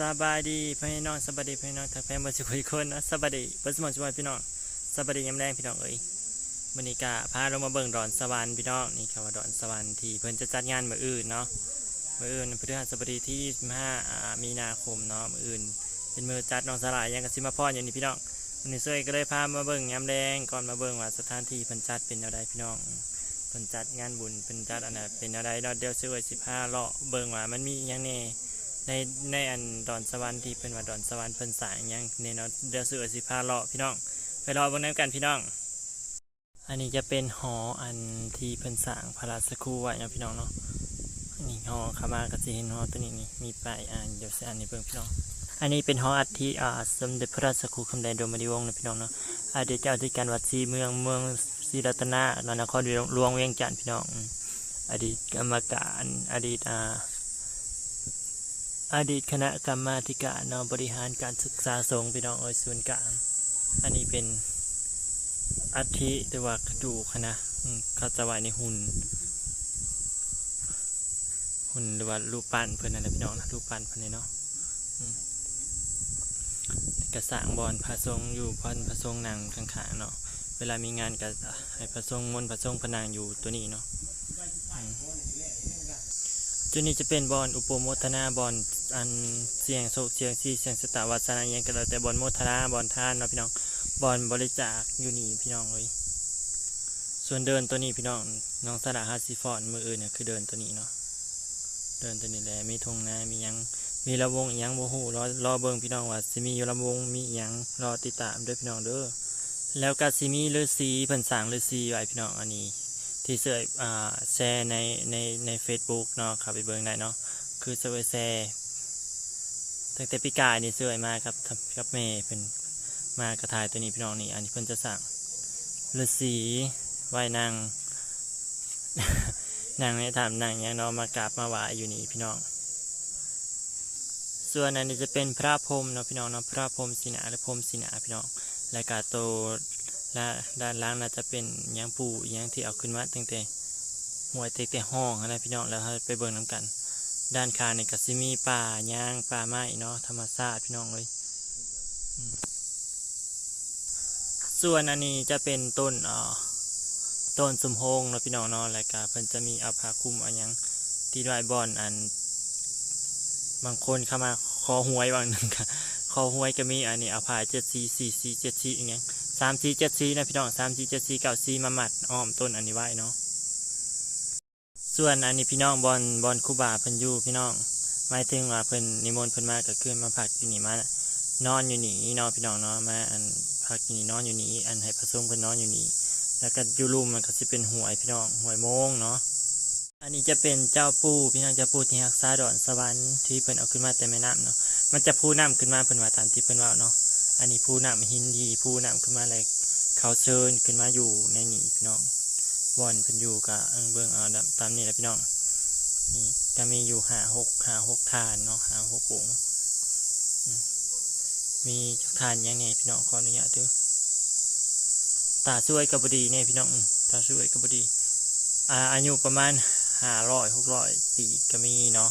สบายดีพี่น้องสบายดีพี่น้องทักแฟนมาสุขุยคนนะสบายดีเปิดสมองสบายพี่น้องสบายดียามแรงพี่น้องเอ้ยวันนี้กะพาเรามาเบิ่งดอนสวรรค์พี่น้องนี่คือว่าดอนสวรรค์ที่เพิ่นจะจัดงานมื้ออื่นเนาะมื้ออื่นพฤหัสบดีที่25อ่ามีนาคมเนาะมื้ออื่น เป็นมื้อจัดน้องสลายยังกับสิมาพรออย่างนี้พี่น้องวันนี้เซยก็เลยพามาเบิ่งยามแรงก่อนมาเบิ่งว่าสถานที่เพิ่นจัดเป็นแนวใดพี่น้องเพิ่นจัดงานบุญเพิ่นจัดอันน่ะเป็นแนวใดเนาะเดี๋ยวเซยสิพาเลาะเบิ่งว่ามันมีหยังแน่ ในในอันดอนสวรรค์ที่เป็นว่าดอนสวรรค์เพิ่นสร้างอิหยังในเนาะเดี๋ยวสื่อสิพาเลาะพี่น้องไปรอเบนนั้นกันพี่น้อง อันนี้จะเป็นหออันที่เพิ่นสร้างพระราชครูไว้เนาะพี่น้องเนาะอันนี้หอขามาก็สิเห็นหอตัวนี้นี่มีป้ายอ่านเดี๋ยวสิอ่านให้เบิ่งพี่น้องอันนี้เป็นหออัฐิอ่าสมเด็จพระราชครูคำแดงดมดิวงศ์นะพี่น้องเนาะอาเดชเจ้าที่การวัดศรีเมืองเมืองศรีรัตนะนครหลวงเวียงจันทน์พี่น้องอดีตกรรมการอดีตอ่า อดีตคณะกรรมาธิการนบริหารการศึกษาสงฆ์พี่น้องเอ้ยศูนย์กลาง อันนี้เป็นอัฐิหรือว่ากระดูกคณะเขาจะไว้ในหุ่น หุ่นหรือว่ารูปปั้นเพื่อนน่ะพี่น้องนะรูปปั้นเพื่อนเนาะกระสางบอลพระทรงอยู่พรพระทรงนางข้างๆเนาะเวลามีงานก็ให้พระทรงมนพระทรงพนางอยู่ตัวนี้เนาะจุดนี้จะเป็นบอลอุปโมทนาบอล อันเสียงโศกเสียงซีเสียงสตาวัสนาอิหยังก็แล้วแต่บอลโมทนาบอลท่านเนาะพี่น้องบอลบริจาคอยู่นี่พี่น้องเลยส่วนเดินตัวนี้พี่น้องน้องสระฮัสซิฟอนมืออื่นเนี่ยคือเดินตัวนี้เนาะเดินตัวนี้แหละมีธงนะมียังมีระวงยังโมโหรอรอเบิงพี่น้องว่าสิมีอยู่ระวงมียังรอติดตามด้วยพี่น้องเด้อแล้วก็สิมีฤาษีเพิ่นสางฤาษีไว้พี่น้องอันนี้ ที่เสยอ่าแชร์ในในใน Facebook เนาะครับไปเบิงได้เนาะคือเสยแชร์ ตั้งแต่ปีกายนี่เสยมาครับกับกับแม่เพิ่นมากระถ่ายตัวนี้พี่น้องนี่อันนี้เพิ่นจะสั่งฤาษีไหว้นางนางในถามนางยังนาะมากราบมาไหว้อยู่นี่พี่น้อง ส่วนอันนี้จะเป็นพระพรมเนาะพี่น้องเนาะพระพรมสินาและพรมสินาพี่น้องและกาโตและด้านล่างน่าจะเป็นยางปูยางที่เอาขึ้นมาตั้งแต่หัวเตะแต่ห้องนะพี่น้องแล้วไปเบิ่งน้ำกัน ด้านคางในกัซิมีป่าหยางป่าไม้เนาะธรรมชาติพี่น้องเลยส่วนอันนี้จะเป็นต้นอ่อต้นสมโฮงเนาะพี่น้องเนาะแล้วก็เพิ่นจะมีอาผ้าคุมอาหยังที่ด้วยบอนอัน บางคนเข้ามาขอหวยบางหนึ่งค่ะขอหวยก็มีอันนี้อาผ้าเจ็ดสีสี่สีเจ็ดสีอย่างเงี้ยสามสีเจ็ดสีนะพี่น้องสามสีเจ็ดสีเก้าสีมาหมัดอ้อมต้นอันนี้ไว้เนาะ ส่วนอันนี้พี่น้องบอลบอลคูบาเพิ่นอยู่พี่น้องหมายถึงว่าเพิ่นนิมนต์เพิ่นมาก็คือมาพักอยู่นี่มานอนอยู่นี่นาะพี่น้องเนาะมาอันพักอยู่นี่นอนอยู่นี่อันให้พระสงฆ์เพิ่นนอนอยู่นี่แล้วก็อยู่รูมมันก็สิเป็นหวยพี่น้องหวยโมงเนาะอันนี้จะเป็นเจ้าปูพี่น้องเจ้าปูที่รักษาดอนสวรรค์ที่เพิ่นเอาขึ้นมาแต่แม่น้ำเนาะมันจะพูน้ำขึ้นมาเพิ่นว่าตามที่เพิ่นว่าเนาะอันนี้ผู้ำหินดีผู้ำขึ้นมาอะไรเขาเชิญขึ้นมาอยู่ในนี่พี่น้อง บอนเป็นอยู่กับเอิ้งเบิ้งเอาตามนี่แหละพี่น้องนี่ก็มีอยู่หาหกหาหกทานเนาะหาหกองมีจักทานยังไงพี่น้องขออนุญาตเด้อตาช่วยกับบดีเนี่ยพี่น้องตาช่วยกับบดีอาอายุประมาณห้าร้อยหกร้อยปีก็มีเนาะ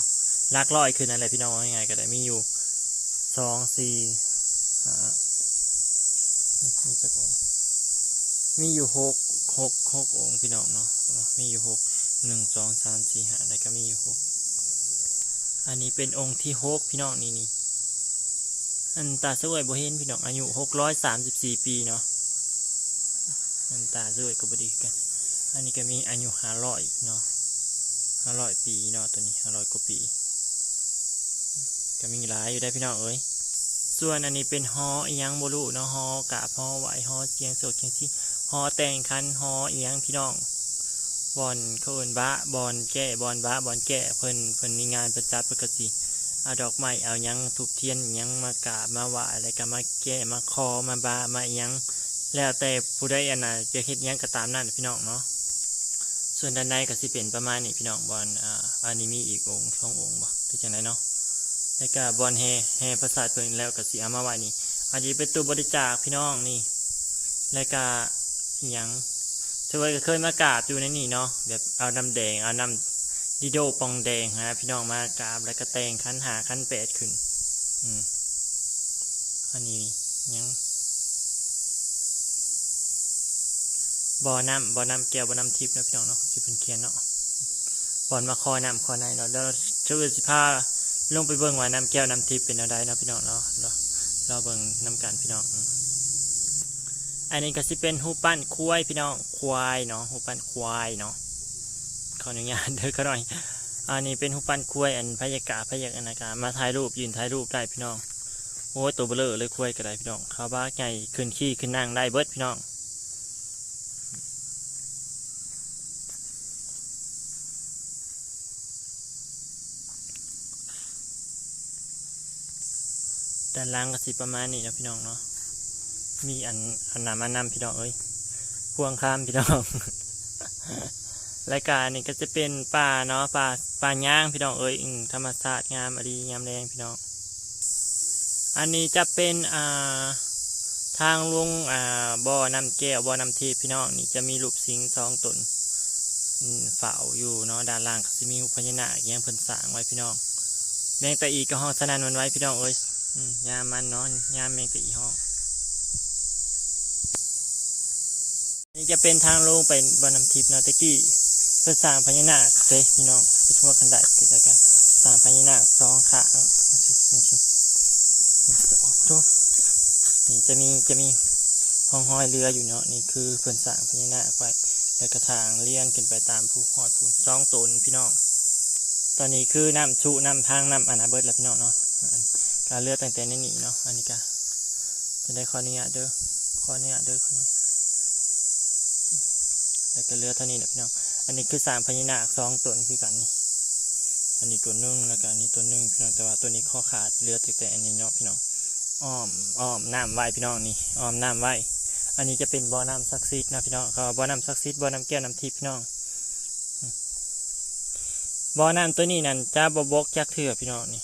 ลักร้อยคือนั่นแหละพี่น้องยังไงก็ได้มีอยู่สองสี่อ่ามีจักองมีอยู่หก หกหกองค์พี่น้องเนาะมีอยู่หกหนึ่งสองสามสี่ห้าแล้วก็มีอยู่หกอันนี้เป็นองค์ที่หกพี่น้องนี่นี่อันตาสวยบ่เห็นพี่น้องอายุหกร้อยสามสิบสี่ปีเนาะอันตาสวยก็บดีกัน อันนี้ก็มีอายุห้าร้อยเนาะห้าร้อยปีเนาะตัวนี้ห้าร้อยกว่าปีก็มีหลายอยู่ได้พี่น้องเอ้ยส่วนอันนี้เป็นฮออียังโบลูเนาะฮอกาบฮอไหวฮอเสียงสดเสียงที่ ฮอแต่งคันฮอเอียงพี่น้องบอลเขาเอินบะบอลแก่บอลบะบอลแก่เพิ่นเพิ่นมีงานประจัดปกติเอาดอกไม้เอายังถูกเทียนยังมากราบมาไหวอะไรก็มาแก้มาคอมาบามาอิหยังแล้วแต่ผู้ใดอันน่ะจะเฮ็ดยังก็ตามนั่นพี่น้องเนาะส่วนด้านในก็สิเป็นประมาณนี้พี่น้องบอลอ่าอันนี้มีอีกองค์สององค์บ่หรือจังไดเนาะแล้วก็บอลแฮแฮประสาทเพิ่นแล้วก็สีเอามาไว้นี่อันนี้เป็นตู้บริจาคพี่น้องนี่แล้วก็ ยังเธอก็เคยมากราบอยู่ในนี่เนาะแบบเอาน้ำแดงเอาน้ำดิโดปองแดงฮะพี่น้องมากราบแล้วก็แต่งขันหาขันแปดขึ้น อืมอันนี้ยังบ่อน้ำบ่อน้ำแก้วบ่อน้ำทิพย์นะพี่น้องเนาะที่เป็นเขียนเนาะบ่อนมาคอน้ำคอในเนาะแล้วเจ้าสิพาลงไปเบิ่งว่าน้ำแก้วน้ำทิพย์เป็นอะไรเนาะพี่น้องเนาะเราเราเบิ่งน้ำกันพี่น้อง อันนี้ก็สิเป็นหูปั้นควายพี่น้องควายเนาะหูปั้นควายเนาะขออนุญาตเด้อขาหน่อย อันนี้เป็นหูปั้นควายอันพยากาพยากอนาการมาถ่ายรูปยืนถ่ายรูปได้พี่น้องโอ้ยตัวเบลอเลยควายก็ได้พี่น้องเขาบ้าใหญ่ขึ้นขี้ขึ้นนั่งได้เบิดพี่น้องด้านล่างก็สิประมาณนี้นะพี่น้องเนาะ มีอันอันนำอันนำพี่น้องเอ้ยพวงข้ามพี่น้องรายการนี้ก็จะเป็นป่าเนาะป่าป่าย่างพี่น้องเอ้ยธรรมศาสตร์งามอดีงามแดงพี่น้อง อันนี้จะเป็นอ่าทางลงอ่าบ่อน้ำแก้วบ่อน้ำทิพย์พี่น้องนี่จะมีรูปสิงห์สองตนเฝ้าอยู่เนาะด้านล่างก็จะมีรูปพญานาคเงี้ยงเพิ่นสร้างไว้พี่น้องแมงตะอีก็ห้องสนันมันไว้พี่น้องเอ้ยอืมยามมันเนาะยามแมงตะอีห้อง นี่จะเป็นทางลงไปบนน้ำทิพย์นาตะกี้เพื่อสร้างพญานาคเด้พี่น้องที่ทั่วคันไดเกิดแล้วก็สร้างพญานาคสองขางนี่สินี่สิโอ้โหนี่จะมีจะมีห้องห้อยเรืออยู่เนาะนี่คือเพื่อนสร้างพญานาคไว้แล้วก็ทางเลี้ยนขึ้นไปตามภูหอดภูสองตนพี่น้องตอนนี้คือน้ำชุน้ำพังน้ำอนาเบิร์ดแล้วพี่น้องเนาะการเลือดตั้งแต่ในนี่เนาะอันนี้ก็จะได้ขออนุญาตเด้อขออนุญาตเด้อขอหน่อย แล้วก็เหลือเท่านี้นะพี่น้อง อันนี้คือสามพญานาคสองตนคือกันนี่ อันนี้ตัวหนึ่งแล้วก็อันนี้ตัวหนึ่งพี่น้องแต่ว่าตัวนี้ข้อขาดเหลือแต่แต่อันนี้เนาะพี่น้อง อ้อมอ้อมน้ำไว้พี่น้องนี่ อ้อมน้ำไว้อันนี้จะเป็นบ่อน้ำศักดิ์สิทธิ์นะพี่น้องก็บ่อน้ำศักดิ์สิทธิ์บ่อน้ำแก้วน้ำทิพย์พี่น้องบ่อน้ำตัวนี้นั่นจ้าบบกจักเถื่อพี่น้องนี่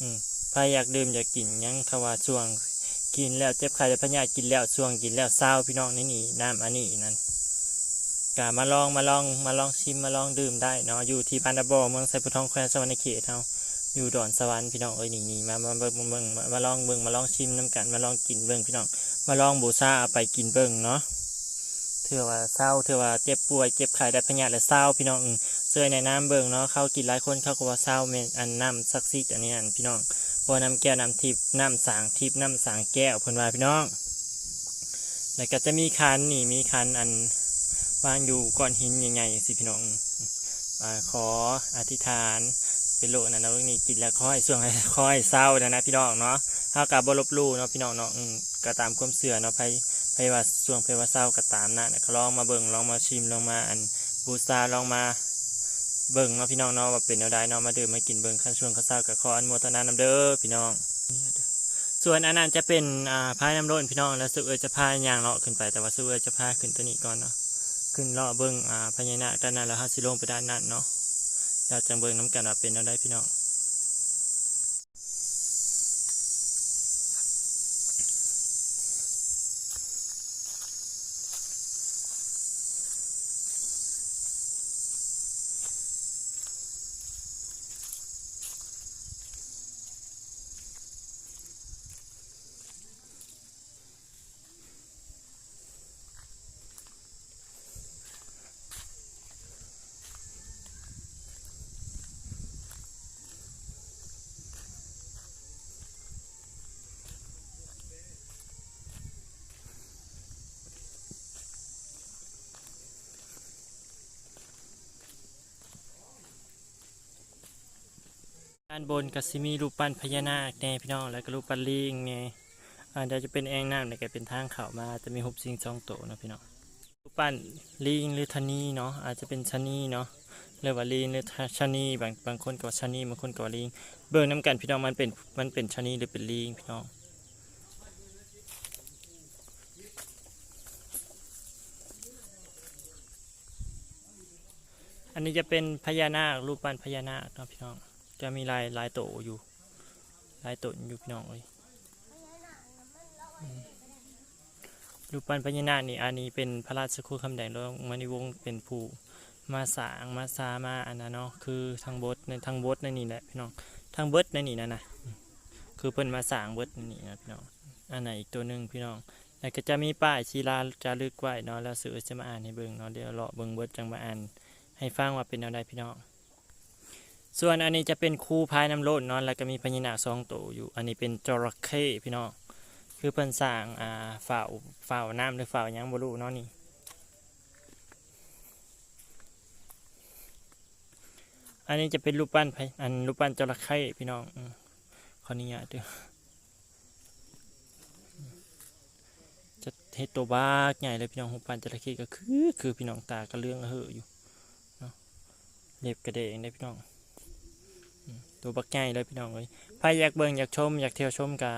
อืมใครอยากดื่มอยากกินยังเขาว่าช่วงกินแล้วเจ็บไข้แล้วพญาติกินแล้วช่วงกินแล้วเศร้าพี่น้องนี่นี่น้ำอันนี้นั่น กามาลองมาลองมาลองชิมมาลองดื่มได้เนาะอยู่ที่พันดาบอเมืองไซพุทองแควนสวรรค์เขตเฮาอยู่ดอนสวรรค์พี่น้องเอ้ยนี่นี่มามาเบิ่งเบิ่งมาลองเบิ่งมาลองชิมน้ำกันมาลองกินเบิ่งพี่น้องมาลองบูชาไปกินเบิ่งเนาะเถื่อว่าเศร้าเถื่อว่าเจ็บป่วยเจ็บไข้ได้พญาติและเศร้าพี่น้องอืมเจอในน้ำเบิ่งเนาะเขากินหลายคนเขาก็ว่าเศร้าเมนอันน้ำซักซิดอันนี้อันพี่น้องบ่อน้ำแก้วน้ำทิพน้ำสางทิพน้ำสางแก้วเพิ่นว่าพี่น้องแล้วก็จะมีคันนี่มีคันอัน วางอยู่ก้อนหินใหญ่ๆสิพี่น้องอ่าขออธิษฐานเป็นโลกนะนะเรื่องนี้กินแล้วขอให้ส่วงให้ขอให้เศร้านะนะพี่น้องเนาะเฮากับบลบลู่เนาะพี่น้องเนาะก็ตามความเสื่อเนาะไผไผว่าส่วงไผว่าเศร้าก็ตามนะก็ลองมาเบิ่งลองมาชิมลองมาอันบูชาลองมาเบิ่งเนาะพี่น้องเนาะว่าเป็นแนวใดเนาะมาดื่มมากินเบิ่งขั้นช่วงข้าวเช้ากับขออันโมทนานำเด้อพี่น้อง ส่วนอันนั้นจะเป็นอ่าพายน้ำร้นพี่น้องแล้วสุเอจะพายยางเลาะขึ้นไปแต่ว่าสุเอจะพายขึ้นตัวนี้ก่อนเนาะ ขึ้นเลาะเบิ้งอ่าพญานาคด้านนั้นแล้วฮาสิลงไปด้านนั้นเนาะเราจังเบิ้งน้ำกันว่าเป็นแนวได้พี่น้องานบนก็สิมีรูปปั้นพญานาคแน่พี่น้องแล้วก็รูปปั้นลิงแน่อ่าเดี๋ยวจะเป็นแอ่งน้ำเนี่ยก็เป็นทางเข้ามาจะมีหุบสิงสองโตเนาะพี่น้องรูปปั้นลิงหรือทนีเนาะอาจจะเป็นชนีเนาะเรียกว่าลิงหรือชนีบางบางคนก็ว่าชนีบางคนก็ว่าลิงเบิ่งน้ำกันพี่น้องมันเป็นมันเป็นชนีหรือเป็นลิงพี่น้องอันนี้จะเป็นพญานาครูปปั้นพญานาคเนาะพี่น้อง จะมีลายลายโตอยู่ ลายโตอยู่พี่น้องเลยรูปปั้นพญานาคนี่อันนี้เป็นพระราชครูคำแดงแล้วมณีวงศ์เป็นผู้มาสางมาซามาอันนั้นเนาะคือทางบดในทางบดในนี่แหละพี่น้องทางเบิดในนี่นะนะคือเพิ่นมาสางเบิดนี่นะพี่น้องอันไหนอีกตัวหนึ่งพี่น้องแล้วก็จะมีป้ายชีลาจารึกไว้เนาะแล้วสื่อจะมาอ่านให้เบิ่งเนาะเดี๋ยวเลาะเบิ่งเบิดจังมาอ่านให้ฟังว่าเป็นแนวใดพี่น้อง ส่วนอันนี้จะเป็นคูพายน้ำล้นเนาะแล้วก็มีพญานาคสองตัวอยู่ อันนี้เป็นจระเข้พี่น้องคือเพิ่นสร้างอ่าฝ่าวฝ่าน้ำหรือฝ่ายังบ่รู้เนาะนี่อันนี้จะเป็นรูปปั้นไผอันรูปปั้นจระเข้พี่น้องอขออนุญาตเด้อจะเฮ็ดตัวบากใหญ่เลยพี่น้องรูปปั้นจระเข้ก็คือ คือพี่น้องตากระเรื่องเหอะอยู่เนาะเล็บกระเดงได้พี่น้องอืม ตัวบักใหญ่เลยพี่น้องเอ้ยใครอยากเบิ่งอยากชมอยากเที่ยวชมกะ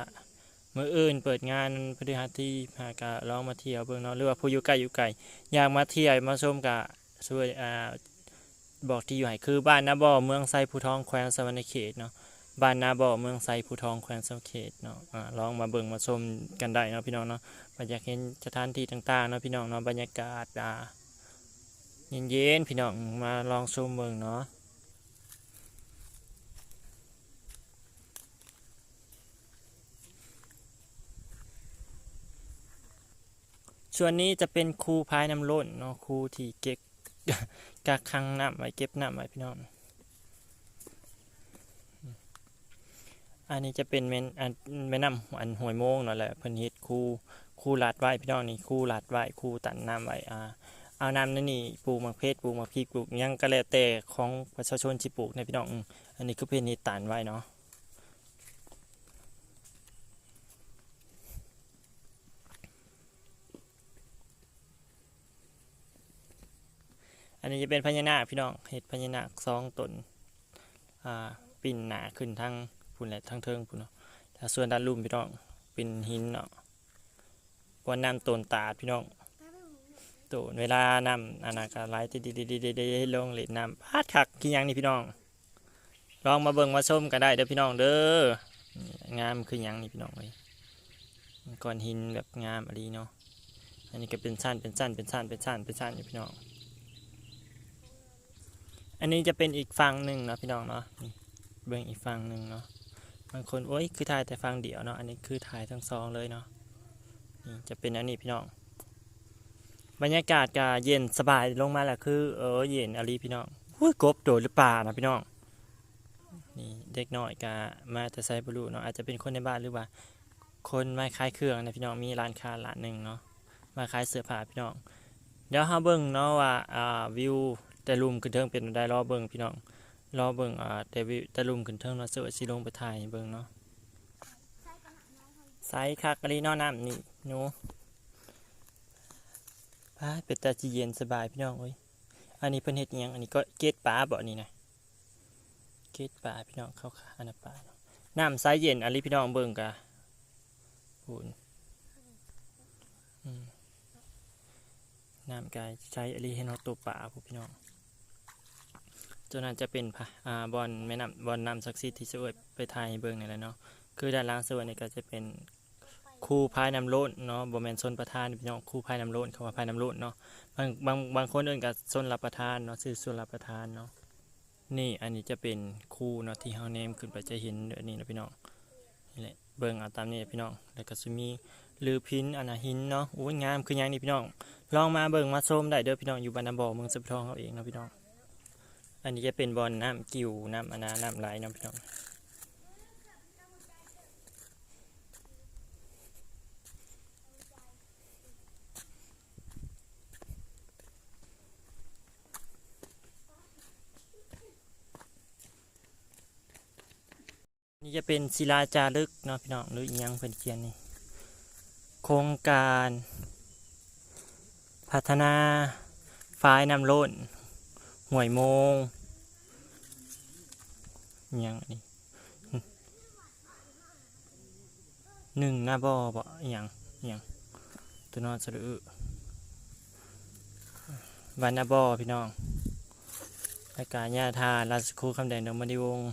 มืออื่นเปิดงานพฤหัสที่หากะลองมาเที่ยวเบิ่งเนาะหรือว่าผู้อยู่ใกล้อยู่ไกลอยากมาเที่ยวมาชมกะช่วยอ่าบอกที่อยู่ให้คือบ้านนาบ่อเมืองไซภูทองแขวงสวรรณเขตเนาะบ้านนาบ่อเมืองไซภูทองแขวงสวรรณเขตเนาะอ่าลองมาเบิ่งมาชมกันได้เนาะพี่น้องเนาะบรรยากาศเห็นสถานที่ต่างๆเนาะพี่น้องเนาะบรรยากาศอ่าเย็นๆพี่น้องมาลองชมเบิ่งเนาะ ส่วนนี้จะเป็นคูพายน้ำล้นเนาะคูที่เก็บกักขังน้ำไว้เก็บน้ำไว้พี่น้องอันนี้จะเป็นแม่นอันแม่น้ำอันห้วยโมงเนั่นแหละเพิ่นเฮ็ดคูคูลาดไว้พี่น้องนี่คูลาดไว้คูตันน้ำไว้อ่าเอาน้ำนั่นนี่ปลูกมะเพชรปลูกมะพริกปลูกยังก็แล้วแต่ของประชาชนที่ปลูกในพี่น้อง อันนี้คือเพิ่นเฮ็ดตันไว้เนาะ อันนี้จะเป็นพญานาคพี่น้องเฮ็ดพญานาคสองตนอ่าปิ่นหนาขึ้นทั้งพุ่นแหละทั้งเทิงพุ่นเนาะแล้วส่วนด้านลุ่มพี่น้องเป็นหินเนาะว่าน้ำตนตาดพี่น้องตนเวลาน้ำอานากาไหลติดๆๆๆๆลงเหล่นน้ำพาดคักกี่ยังนี่พี่น้องลองมาเบิ่งมาชมกันได้เด้อพี่น้องเด้องามคือยังนี่พี่น้องเลยก้อนหินแบบงามอะไรเนาะอันนี้ก็เป็นชั้นเป็นชั้นเป็นชั้นเป็นชั้นเป็นชั้นอยู่พี่น้อง อันนี้จะเป็นอีกฝั่งหนึ่งเนาะพี่น้องเนาะเบิ่งอีกฝั่งหนึ่งเนาะบางคนโอ้ยคือถ่ายแต่ฝั่งเดียวเนาะอันนี้คือถ่ายทั้งสองเลยเนาะนี่จะเป็นอันนี้พี่น้อง บรรยากาศก็เย็นสบายลงมาแหละคือเออเย็นอะไรพี่น้องหุ้ยกบโดดหรือเปล่านะพี่น้องนี่เด็กน้อยก็มาแต่ไซบรูเนาะอาจจะเป็นคนในบ้านหรือว่า คนมาขายเครื่องนะพี่น้องมีร้านค้าร้านหนึ่งเนาะมาขายเสื้อผ้าพี่น้องเดี๋ยวเฮาเบิ่งเนาะว่าอ่าวิว แต่ลุมขึ้นเทิงเป็นได้รอเบิ่งพี่น้องรอเบิ่งอ่าแต่วิแต่ลุมขึ้นเทิงเนาะเสือสิลงไปถ่ายเบิ่งเนาะไซคักอะไรเนาะน้ำนี่หนูพาเป็นตาจีเย็นสบายพี่น้องเอ้ยอันนี้เพิ่นเฮ็ดยังอันนี้ก็เกตปลาบ่นี่นะเกตปลาพี่น้องเข้าขาอันนั้นปลาน้ำใสเย็นอันนี้พี่น้องเบิ่งกะพูนน้ำกายใช้อันนี้ให้เนาะตัวปลาพวกพี่น้อง ตัวนั้นจะเป็นพะอ่าบอลแม่น้ำบอลน้ำศักดิ์สิทธิ์ที่ช่วยไปถ่ายเบิ่งนี่แหละเนาะคือด้านล่างส่วนนี้ก็จะเป็นคู่พายน้ำโลดเนาะบ่แม่นชนประทานพี่น้องคู่พายน้ำโลดคำว่าพายน้ำโลดเนาะบางบางบางคนเอิ้นกับชนรับประทานเนาะชื่อชนรับประทานเนาะนี่อันนี้จะเป็นคู่เนาะที่เฮาเนมขึ้นไปจะเห็นเดี๋ยวนี้นะพี่น้องนี่แหละเบิ่งเอาตามนี้พี่น้องแล้วก็สิมีลือพินอันน่ะหินเนาะโอ้ยงามคือหยังนี่พี่น้องลองมาเบิ่งมาชมได้เด้อพี่น้องอยู่บ้านน้ำบ่อเมืองสะพทองเขาเองเนาะพี่น้อง อันนี้จะเป็นบอลน้ำกิ่วน้ำอนาน้ำไหลนาะพี่น้องนี่จะเป็นศิลาจารึกเนาะพี่น้องหรืออียังเพิ่นเขียนนี่โครงการ พัฒนาฝ่ายน้ำล้น ห่วยโมงอิหยังนี้หนึ่งหน้าบ่อบ่อิหยังอิหยังตัวนอนสะดือวันหน้าบ่อพี่น้องรายการญาทานราชครูคำแดงดงมณีวงศ์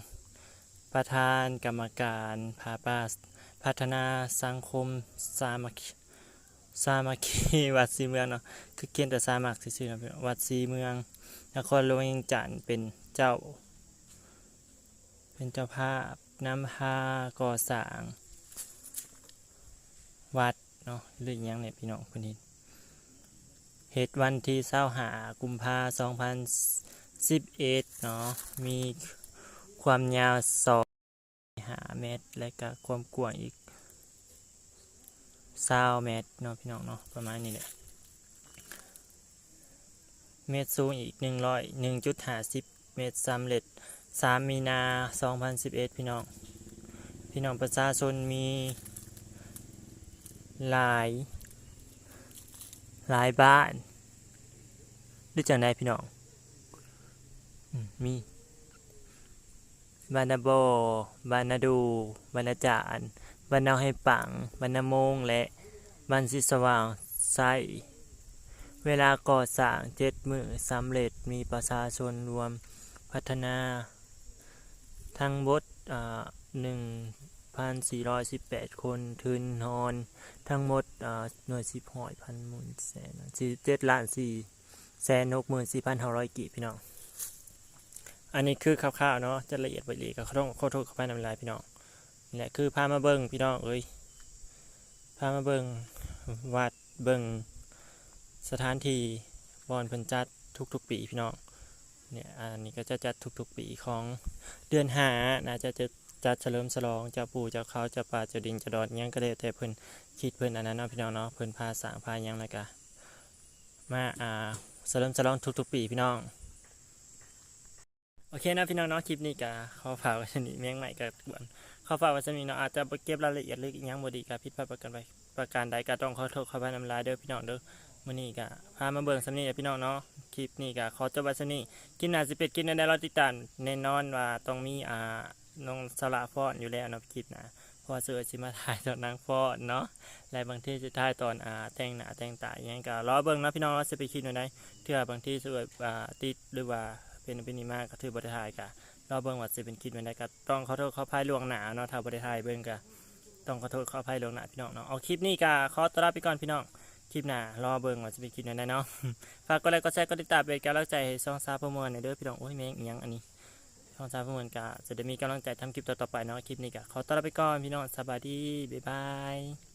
ประธานกรรมการพาป้าพัฒนาสังคมสามัคคีสามัคคีวัดสีเมืองเนาะคือเขียนแต่สามัคซื่อๆเนาะพี่น้องวัดสีเมือง นครหลวงเวียงจันเป็นเจ้า เป็นเจ้าภาพน้ำพาก่อสร้าง วัดเนาะหรืออยังเนี่ยพี่น้องเพิ่นเห็นเหตุวันที่เศร้าหากุมภาสองพันสิบเอ็ดเนาะมีความยาวสองหาเมตร และก็ความกว้างอีกเศร้าเมตรเนาะพี่น้องเนาะประมาณนี้แหละ เมตรสูงอีกหนึ่งร้อยหนึ่งจุดห้าสิบเมตรสำเร็จสามมีนาสองพันสิบเอ็ดพี่น้อง พี่น้องประชาชนมี หลาย หลายบ้านหรือจังไดพี่น้อง มีบานาโบบานาดูบานาจานบานาให้ปังบานนาโมง และบานสิสว่างไซ เวลาก่อสร้างเจ็ดมือสำเร็จมีประชาชนรวมพัฒนา ทั้งบทหนึ่งพันสี่ร้อยสิบแปดคนทุนนอน ทั้งหมดหน่วยสิบหอยพันหมื่นแสนสี่เจ็ดล้านสี่แสนหกหมื่นสี่พันห้าร้อยกีบพี่น้อง อันนี้คือคร่าวๆเนาะจะละเอียดไปเลยก็ต้องขอโทษขอไปน้ำลายพี่น้องนี่แหละคือพามาเบิ้งพี่น้องเอ้ยพามาเบิ้งวัดเบิ้ง สถานที่บอนเพิ่นจัดทุกๆปีพี่น้องเนี่ยอันนี้ก็จะจัดทุกๆปีของเดือนหานะจะจะจัดเฉลิมฉลองเจ้าปู่เจ้าเขาเจ้าป่าเจ้าดินเจ้าดอนยังก็ได้แต่เพิ่นคิดเพิ่นอันนั้นเนาะพี่น้องเนาะเพิ่นพาสางพายังแล้วก็มาอ่าเฉลิมฉลองทุกๆปีพี่น้องโอเคนะพี่น้องเนาะคลิปนี้ก็ขอฝากไว้ชนิดเมียงใหม่กับบวนขอฝากไว้ชนิดเนาะอาจจะเก็บรายละเอียดหรืออีกยังบ่ดีก็ผิดพลาดประการใดประการใดก็ต้องขอโทษขออภัยนำลายเด้อพี่น้องเด้อ มื่อนี้ก็พามาเบิ่งสำนีพี่น้องเนาะคลิปนี้ก็ขอจบไว้สำนีกินหนาสิเป็ดกินในรอติดตามแน่นอนว่าต้องมีอ่าน้องสละฟอนอยู่แล้วเนาะคลิปนะเพราะเสือสิมาถ่ายตอนนางฟอนเนาะและบางทีจะถ่ายตอนอ่าแต่งหน้าแต่งตาอย่างก็รอเบิ่งเนาะพี่น้องว่าจะไปคิดอยู่ไหนเทื่อบางทีเสืออ่าติดหรือว่าเป็นเป็นนี่มากก็ถือบ่ได้ถ่ายก็รอเบิ่งว่าจะเป็นคลิปเป็นไดก็ต้องขอโทษขออภัยล่วงหน้าเนาะถ้าบ่ได้ถ่ายเบิ่งก็ต้องขอโทษขออภัยล่วงหน้าพี่น้องเนาะเอาคลิปนี้ก็ขอต้อนรับไปก่อนพี่น้อง คลิปหน้ารอเบิ่งว่าจะเป็นคลิปไหนเนาะฝากกดไลค์กดแชร์กดติดตามเป็นกำลังใจให้ช่องซาพมวลในเด้อพี่น้องโอ้ยแม่งยังอันนี้ช่องซาพมวลก็จะได้มีกำลังใจทำคลิปต่อๆไปเนาะคลิปนี้ก็ขอต้อนรับไปก่อนพี่น้องสบายดีบ๊ายบาย